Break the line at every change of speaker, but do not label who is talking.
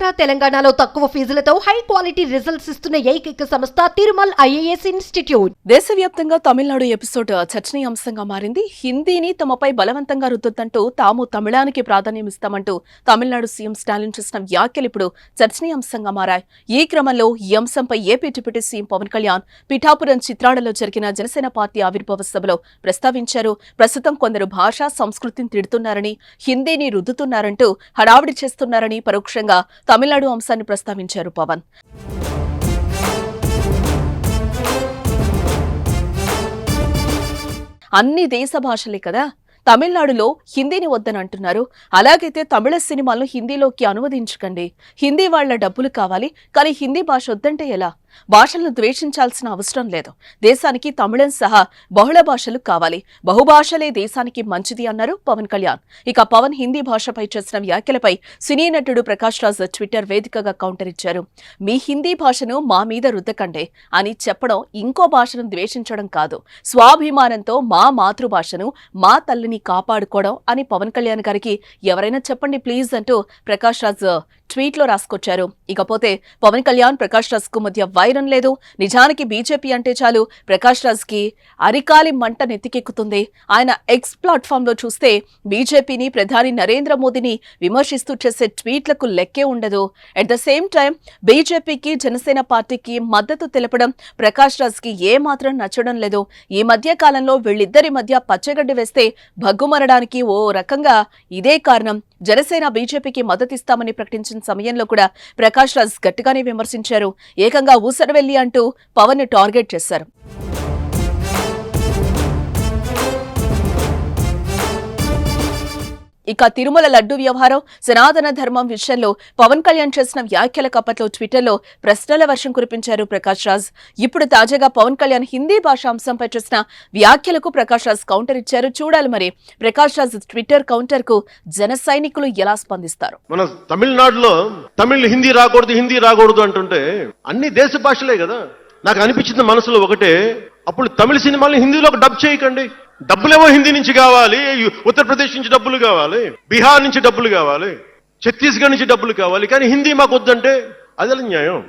ఆంధ్ర తెలంగాణలో తక్కువ ఫీజులతో high quality results ఇస్తున్న ఏకైక సంస్థ తిరుమల్ ఐఏఎస్ ఇన్స్టిట్యూట్.
దేశవ్యాప్తంగా తమిళనాడు ఎపిసోడ్ చర్చనీయాంశంగా మారింది. హిందీని తమపై బలవంతంగా రుద్దుతంటూ తాము తమిళానికి ప్రాధాన్యం ఇస్తామంటూ తమిళనాడు సీఎం స్టాలిన్ చేసిన వ్యాఖ్యలు ఇప్పుడు చర్చనీయాంశంగా మారాయి. ఈ క్రమంలో ఈ అంశంపై AP deputy CM Pawan Kalyan Pithapuram చిత్రాడలో జరిగిన జనసేన పార్టీ ఆవిర్భావ సభలో ప్రస్తావించారు. ప్రస్తుతం కొందరు భాషా సంస్కృతిని తిడుతున్నారని హిందీని రుద్దుతున్నారంటూ హడావిడి చేస్తున్నారని పరోక్షంగా తమిళనాడు అంశాన్ని ప్రస్తావించారు పవన్. అన్ని దేశ భాషలే కదా? తమిళనాడులో హిందీని వద్దని అంటున్నారు. అలాగైతే తమిళ సినిమాలను హిందీలోకి అనువదించకండి. హిందీ వాళ్ళ డబ్బులు కావాలి కానీ హిందీ భాష వద్దంటే ఎలా? భాషలను ద్వేషించాల్సిన అవసరం లేదు. దేశానికి తమిళం సహా బహుళ భాషలు కావాలి. బహుభాషలే దేశానికి మంచిది అన్నారు పవన్ కళ్యాణ్. ఇక పవన్ హిందీ భాషపై చేసిన వ్యాఖ్యలపై సినీ నటుడు ప్రకాష్ రాజ్ ట్విట్టర్ వేదికగా కౌంటర్ ఇచ్చారు. మీ హిందీ భాషను మా మీద రుద్దకండే అని చెప్పడం ఇంకో భాషను ద్వేషించడం కాదు. స్వాభిమానంతో మా మాతృభాషను మా తల్లిని కాపాడుకోవడం అని పవన్ కళ్యాణ్ గారికి ఎవరైనా చెప్పండి ప్లీజ్ అంటూ ప్రకాష్ రాజ్ ట్వీట్లో రాసుకొచ్చారు. ఇకపోతే పవన్ కళ్యాణ్ ప్రకాష్ రాజ్కు మధ్య వైరం లేదు. నిజానికి బీజేపీ అంటే చాలు. ప్రకాష్ రాజ్కి అరికాలి మంట నెత్తికెక్కుతుంది. ఆయన ఎక్స్ ప్లాట్ఫామ్లో చూస్తే బీజేపీని ప్రధాని నరేంద్ర మోదీని విమర్శిస్తూ చేసే ట్వీట్లకు లెక్కే ఉండదు. అట్ ద సేమ్ టైం బీజేపీకి జనసేన పార్టీకి మద్దతు తెలపడం ప్రకాష్ రాజ్కి ఏ మాత్రం నచ్చడం లేదు. ఈ మధ్య కాలంలో వీళ్ళిద్దరి మధ్య పచ్చగడ్డి వేస్తే భగ్గుమరడానికి ఓ రకంగా ఇదే కారణం. జనసేన బీజేపీకి మద్దతిస్తామని ప్రకటించిన సమయంలో కూడా ప్రకాష్ రాజ్ గట్టిగానే విమర్శించారు. ఏకంగా ఊసరవెల్లి అంటూ పవన్ని టార్గెట్ చేశారు. ఇక తిరుమల లడ్డు వ్యవహారం సనాతన ధర్మం విషయంలో పవన్ కళ్యాణ్ చేసిన వ్యాఖ్యల కప్పట్లో ట్విట్టర్లో ప్రశ్నల వర్షం కురిపించారు ప్రకాష్ రాజ్. ఇప్పుడు తాజాగా పవన్ కళ్యాణ్ హిందీ భాష అంశంపై చేసిన వ్యాఖ్యలకు ప్రకాష్ రాజ్ కౌంటర్ ఇచ్చారు. చూడాలి మరి ప్రకాష్ రాజ్ ట్విట్టర్ కౌంటర్కు జన సైనికులు ఎలా స్పందిస్తారు?
మన తమిళనాడులో తమిళ్ హిందీ రాకూడదు హిందీ రాకూడదు అంటుంటే అన్ని దేశ భాషలే కదా. నాకు అనిపించింది మనసులో ఒకటే అప్పుడు తమిళ సినిమాల్ని హిందీలో డబ్ చేయకండి. డబ్బులేమో హిందీ నుంచి కావాలి ఉత్తరప్రదేశ్ నుంచి డబ్బులు కావాలి బీహార్ నుంచి డబ్బులు కావాలి ఛత్తీస్గఢ్ నుంచి డబ్బులు కావాలి కానీ హిందీ మాకు వద్దంటే అదే న్యాయం.